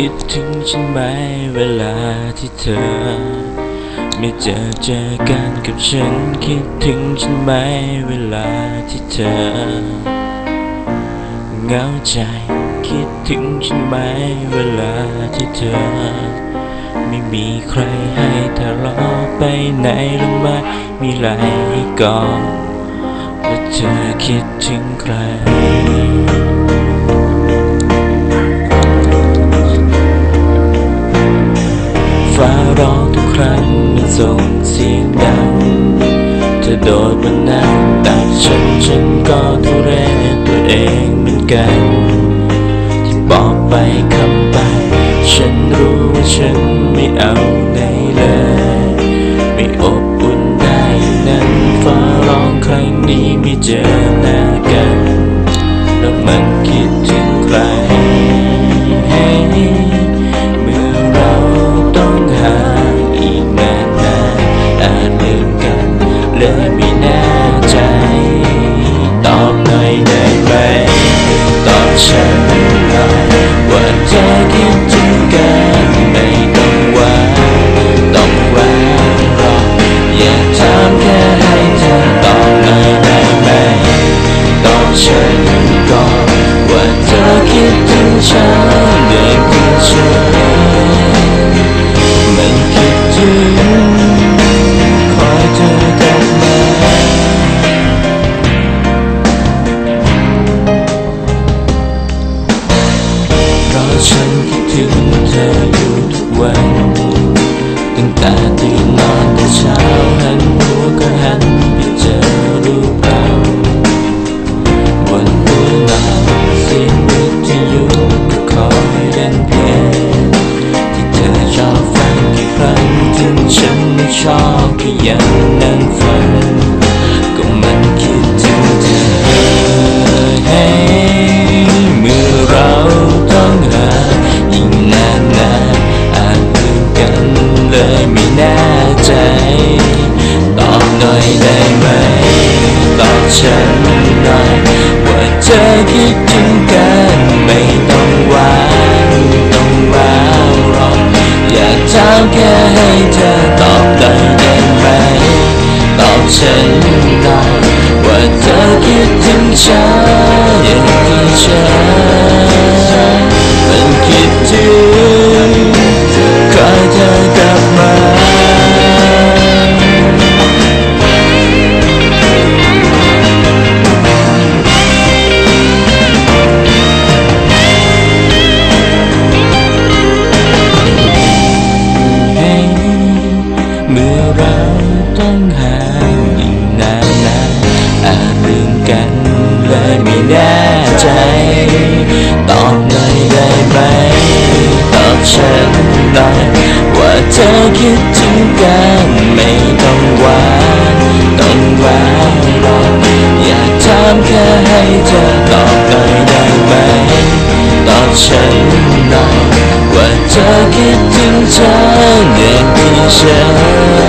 คิดถึงฉันไหมเวลาที่เธอ ไม่เจอเจอกันกับฉันคิดถึงฉันไหมเวลาที่เธอเหงาใจคิดถึงฉันไหมเวลาที่เธอ ไม่มีใครให้ทะเธอรอไปไหนหรือไม่มีไรให้กอดและเธอคิดถึงใคร เสียงดังเธอโดดบนนั้นแต่ฉันฉันก็ทุเรศตัวเองเหมือนกันที่บอกไปคำไป ฉันรู้ว่าฉันไม่เอาไหนเลย ไม่อบอุ่นได้นั้นฟ้าร้องครั้งนี้ไม่เจอหน้า ฉันอย่างที่ฉันไม่คิดถึงคอยเธอกลับมาเพราะฉันคิดถึงเธออยู่ทุกวัน ตั้งแต่ตื่นนอนแต่เช้าหันหัวก็หัน เลยไม่แน่ใจ ตอบหน่อยได้ไหม ตอบฉันหน่อยว่าเธอคิดถึงกันไม่ต้องหวานต้องว้าวหรอกอยากถามแค่ให้เธอตอบหน่อยได้ไหม ตอบฉันหน่อยว่าเธอคิดถึงฉันอย่างที่ฉัน เราต้องห่างยิ่งนานนาอาจลืมกันเลยไม่แน่ใจ ตอบหน่อยได้ไหม ตอบฉันหน่อยว่าเธอคิดถึงกันไม่ต้องหวานต้องหวานหรอกอยากถามแค่ให้เธอตอบหน่อยได้ไหม ตอบฉันหน่อยว่าเธอคิดถึงฉันอย่างที่ฉัน